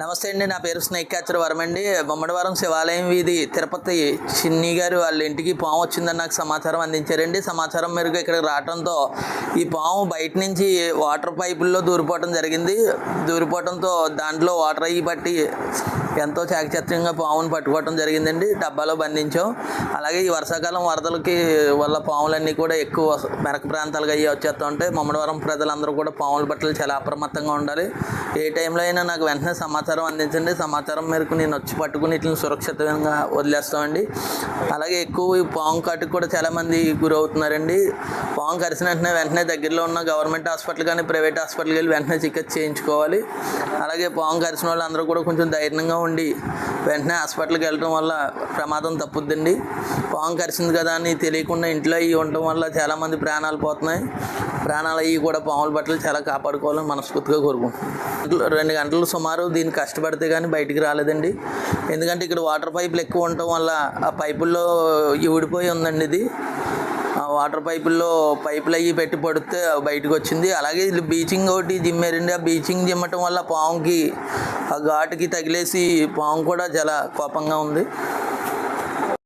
నమస్తే అండి నా పేరు స్నేక్ క్యాచర్ వరం అండి బొమ్మడివారం శివాలయం వీధి తిరుపతి చిన్ని గారు వాళ్ళ ఇంటికి పాము వచ్చిందని నాకు సమాచారం అందించారండి. సమాచారం మేరకు ఇక్కడికి రావడంతో ఈ పాము బయట నుంచి వాటర్ పైపుల్లో దూరిపోవటం జరిగింది. దూరిపోవడంతో దాంట్లో వాటర్ అయ్యి పట్టి ఎంతో చాకచత్యంగా పామును పట్టుకోవడం జరిగిందండి. డబ్బాలో బంధించాం. అలాగే ఈ వర్షాకాలం వరదలకి వల్ల పాములన్నీ కూడా ఎక్కువ మెరక ప్రాంతాలుగా అయ్యి వచ్చేస్తూ ఉంటాయి మమ్మడివరం ప్రజలందరూ కూడా పాముల పట్ల చాలా అప్రమత్తంగా ఉండాలి. ఏ టైంలో అయినా నాకు వెంటనే సమాచారం అందించండి. సమాచారం మేరకు నేను వచ్చి పట్టుకుని వీటిని సురక్షితంగా వదిలేస్తామండి. అలాగే ఎక్కువ ఈ పాము కాటుకు కూడా చాలామంది గురవుతున్నారండి. పాము కరిసిన వెంటనే వెంటనే దగ్గరలో ఉన్న గవర్నమెంట్ హాస్పిటల్ కానీ ప్రైవేట్ హాస్పిటల్కి వెళ్ళి వెంటనే చికిత్స చేయించుకోవాలి. అలాగే పాము కరిసిన వాళ్ళందరూ కూడా కొంచెం ధైర్యంగా ఉండి వెంటనే హాస్పిటల్కి వెళ్ళడం వల్ల ప్రమాదం తప్పుద్దండి. పాము కరిచింది కదా అని తెలియకుండా ఇంట్లో అయ్యి ఉండటం వల్ల చాలామంది ప్రాణాలు పోతున్నాయి. ప్రాణాలు అయ్యి కూడా పాముల బట్టలు చాలా కాపాడుకోవాలని మనస్ఫూర్తిగా కోరుకుంటున్నాం రెండు గంటలు సుమారు దీన్ని కష్టపడితే కానీ బయటికి రాలేదండి. ఎందుకంటే ఇక్కడ వాటర్ పైపులు ఎక్కువ ఉండటం వల్ల ఆ పైపుల్లో ఊడిపోయి ఉందండి ఇది. ఆ వాటర్ పైపుల్లో పైపులు అవి పెట్టి పడితే బయటకు వచ్చింది. అలాగే ఇది బీచింగ్ ఒకటి జిమ్మారండి ఆ బీచింగ్ జిమ్మటం వల్ల పాముకి ఆ ఘాటుకి తగిలేసి పాము కూడా చాలా కోపంగా ఉంది.